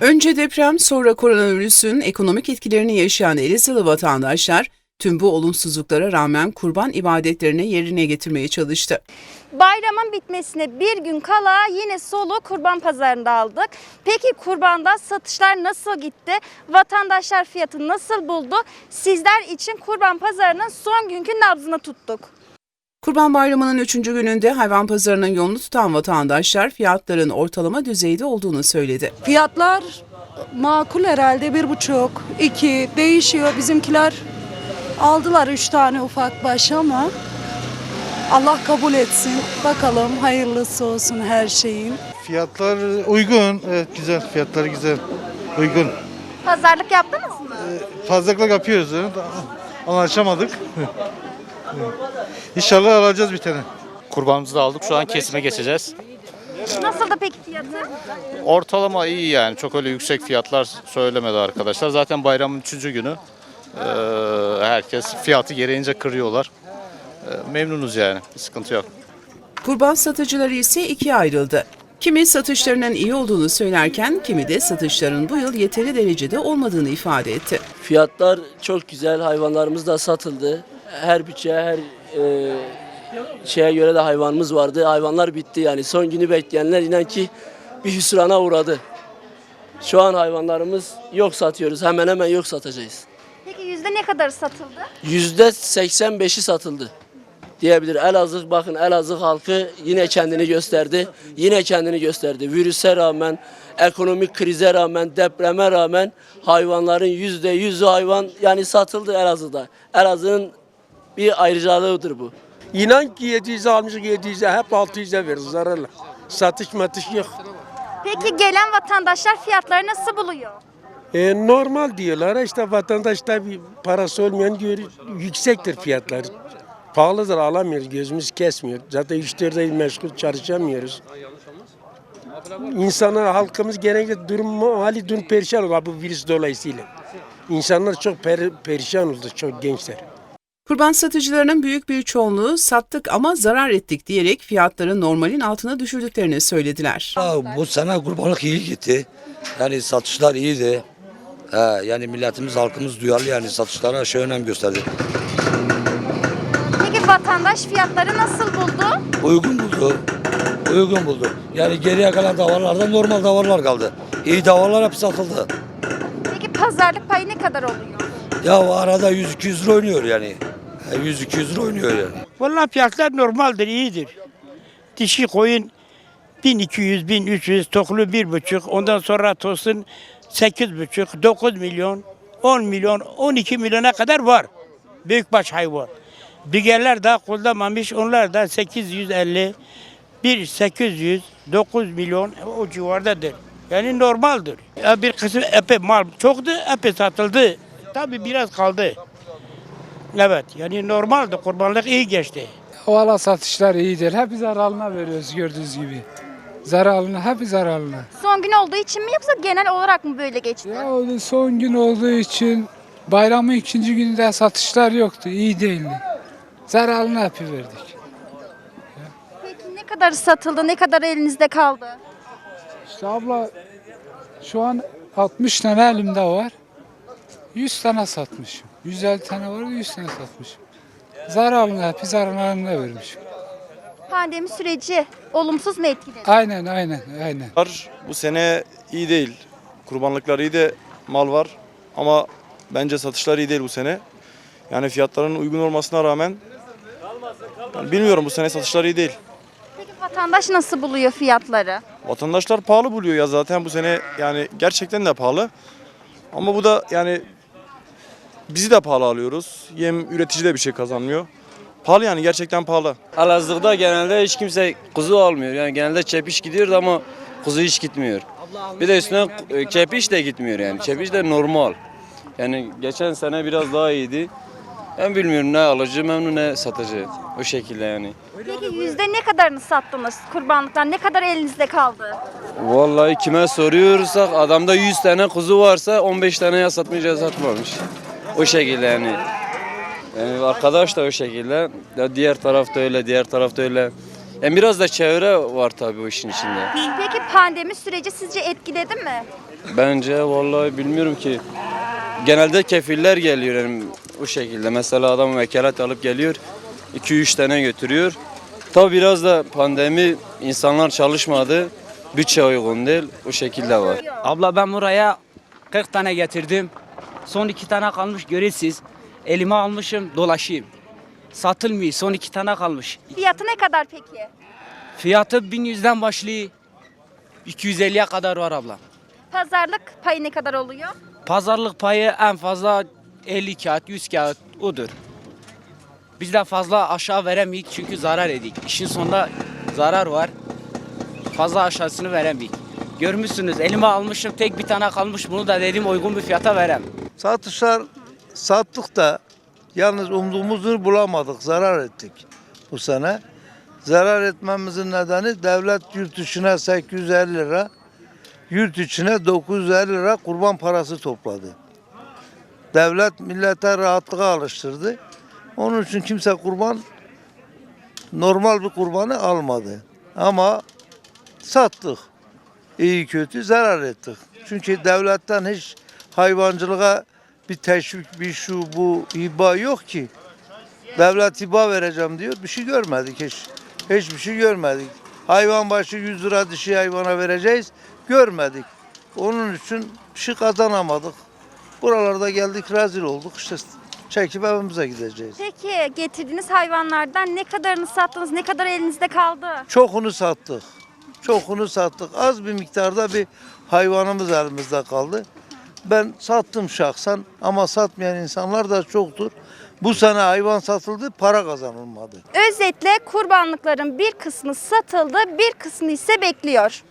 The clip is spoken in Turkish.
Önce deprem sonra koronavirüsün ekonomik etkilerini yaşayan Elazığlı vatandaşlar tüm bu olumsuzluklara rağmen kurban ibadetlerini yerine getirmeye çalıştı. Bayramın bitmesine bir gün kala yine solu kurban pazarında aldık. Peki kurbanda satışlar nasıl gitti? Vatandaşlar fiyatı nasıl buldu? Sizler için kurban pazarının son günkü nabzını tuttuk. Kurban Bayramı'nın 3. gününde hayvan pazarının yolunu tutan vatandaşlar fiyatların ortalama düzeyde olduğunu söyledi. Fiyatlar makul herhalde bir buçuk, iki değişiyor. Bizimkiler aldılar üç tane ufak baş ama Allah kabul etsin. Bakalım hayırlısı olsun her şeyin. Fiyatlar uygun. Evet güzel. Fiyatları güzel. Uygun. Pazarlık yaptınız mı? Fazlalık yapıyoruz. evet. Anlaşamadık. İnşallah alacağız bir tane. Kurbanımızı da aldık. Şu an kesime geçeceğiz. Nasıl da peki fiyatı? Ortalama iyi yani. Çok öyle yüksek fiyatlar söylemedi arkadaşlar. Zaten bayramın 3. günü. Ee, herkes fiyatı gereğince kırıyorlar. Ee, memnunuz yani. Bir sıkıntı yok. Kurban satıcıları ise ikiye ayrıldı. Kimi satışlarının iyi olduğunu söylerken kimi de satışların bu yıl yeteri derecede olmadığını ifade etti. Fiyatlar çok güzel. Hayvanlarımız da satıldı. Her bütçeye, her e, şeye göre de hayvanımız vardı. Hayvanlar bitti yani. Son günü bekleyenler inan ki bir hüsrana uğradı. Şu an hayvanlarımız yok satıyoruz. Hemen hemen yok satacağız. Peki yüzde ne kadar satıldı? Yüzde 85'i satıldı diyebilir. Elazığ bakın Elazığ halkı yine kendini gösterdi. Yine kendini gösterdi. Virüse rağmen, ekonomik krize rağmen, depreme rağmen hayvanların yüzde yüzü hayvan yani satıldı Elazığ'da. Elazığ'ın bir ayrıcalığıdır bu. İnan ki 700'e almışız 700'e hep 600'e veririz zararla. Satış matış yok. Peki gelen vatandaşlar fiyatları nasıl buluyor? E, normal diyorlar işte vatandaş tabi parası olmayan diyor yüksektir fiyatlar. Pahalıdır alamıyoruz gözümüz kesmiyor. Zaten 3-4 ay meşgul çalışamıyoruz. İnsanlar halkımız genellikle durum hali durum perişan oldu bu virüs dolayısıyla. İnsanlar çok per- perişan oldu çok gençler. Kurban satıcılarının büyük bir çoğunluğu sattık ama zarar ettik diyerek fiyatları normalin altına düşürdüklerini söylediler. Ya bu sene kurbanlık iyi gitti. Yani satışlar iyiydi. He, yani milletimiz, halkımız duyarlı yani satışlara şey önem gösterdi. Peki vatandaş fiyatları nasıl buldu? Uygun buldu. Uygun buldu. Yani geriye kalan davarlarda normal davarlar kaldı. İyi davarlar hep satıldı. Peki pazarlık payı ne kadar oluyor? Ya o arada 100-200 lira oynuyor yani. He, 100-200 lira oynuyor yani. Vallahi fiyatlar normaldir, iyidir. Dişi koyun 1200, 1300, toklu bir buçuk, ondan sonra tosun 8 buçuk, 9 milyon, 10 milyon, 12 milyona kadar var. Büyükbaş hayvan. Bigerler daha kullanmamış, onlar da 850, 1 800, 9 milyon o civardadır. Yani normaldir. Bir kısım epey mal çoktu, epey satıldı. Tabii biraz kaldı. Evet yani normaldi kurbanlık iyi geçti. Valla satışlar iyidir. Hep zararına veriyoruz gördüğünüz gibi. Zararına, hep zararına. Son gün olduğu için mi yoksa genel olarak mı böyle geçti? Ya o da son gün olduğu için bayramın ikinci gününde satışlar yoktu. iyi değildi. Zararına hep verdik. Peki ne kadar satıldı, ne kadar elinizde kaldı? İşte abla şu an 60 tane elimde var. 100 tane satmışım. 150 tane var 100 tane satmışım. Zararına hep zararına vermişim. Pandemi süreci olumsuz mu etkiledi? Aynen aynen aynen. Var. Bu sene iyi değil. Kurbanlıklar iyi de mal var. Ama bence satışlar iyi değil bu sene. Yani fiyatların uygun olmasına rağmen yani bilmiyorum bu sene satışlar iyi değil. Peki vatandaş nasıl buluyor fiyatları? Vatandaşlar pahalı buluyor ya zaten bu sene yani gerçekten de pahalı. Ama bu da yani bizi de pahalı alıyoruz. Yem üretici de bir şey kazanmıyor. Pahalı yani gerçekten pahalı. Elazığ'da genelde hiç kimse kuzu almıyor. Yani genelde çepiş gidiyor ama kuzu hiç gitmiyor. Bir de üstüne e, çepiş de gitmiyor yani. Çepiş de normal. Yani geçen sene biraz daha iyiydi. Ben bilmiyorum ne alıcı memnun ne satıcı. O şekilde yani. Peki yüzde ne kadarını sattınız kurbanlıktan? Ne kadar elinizde kaldı? Vallahi kime soruyorsak adamda 100 tane kuzu varsa 15 tane ya ya satmamış. O şekilde yani. Yani arkadaş da o şekilde. Ya diğer tarafta öyle, diğer tarafta öyle. Yani biraz da çevre var tabii o işin içinde. Peki pandemi süreci sizce etkiledi mi? Bence vallahi bilmiyorum ki. Genelde kefiller geliyor yani o şekilde. Mesela adam vekalet alıp geliyor. 2-3 tane götürüyor. Tabi biraz da pandemi insanlar çalışmadı. Bütçe uygun değil. O şekilde var. Abla ben buraya 40 tane getirdim. Son iki tane kalmış görürsünüz. Elime almışım dolaşayım. Satılmıyor. Son iki tane kalmış. Fiyatı ne kadar peki? Fiyatı 1100'den başlıyor. 250'ye kadar var abla. Pazarlık payı ne kadar oluyor? Pazarlık payı en fazla 50 kağıt, 100 kağıt odur. Biz de fazla aşağı veremeyiz çünkü zarar edik. İşin sonunda zarar var. Fazla aşağısını veremeyiz. Görmüşsünüz elime almışım tek bir tane kalmış bunu da dedim uygun bir fiyata verem. Satışlar sattık da yalnız umduğumuzu bulamadık. Zarar ettik bu sene. Zarar etmemizin nedeni devlet yurt dışına 850 lira, yurt içine 950 lira kurban parası topladı. Devlet millete rahatlığa alıştırdı. Onun için kimse kurban normal bir kurbanı almadı. Ama sattık. İyi kötü zarar ettik. Çünkü devletten hiç hayvancılığa bir teşvik, bir şu bu hiba yok ki. Devlet hiba vereceğim diyor. Bir şey görmedik hiç. Hiçbir şey görmedik. Hayvan başı 100 lira dişi hayvana vereceğiz. Görmedik. Onun için bir şey kazanamadık. Buralarda geldik rezil olduk. İşte çekip evimize gideceğiz. Peki getirdiğiniz hayvanlardan ne kadarını sattınız, ne kadar elinizde kaldı? Çokunu sattık. Çokunu sattık. Az bir miktarda bir hayvanımız elimizde kaldı. Ben sattım şahsen ama satmayan insanlar da çoktur. Bu sene hayvan satıldı, para kazanılmadı. Özetle kurbanlıkların bir kısmı satıldı, bir kısmı ise bekliyor.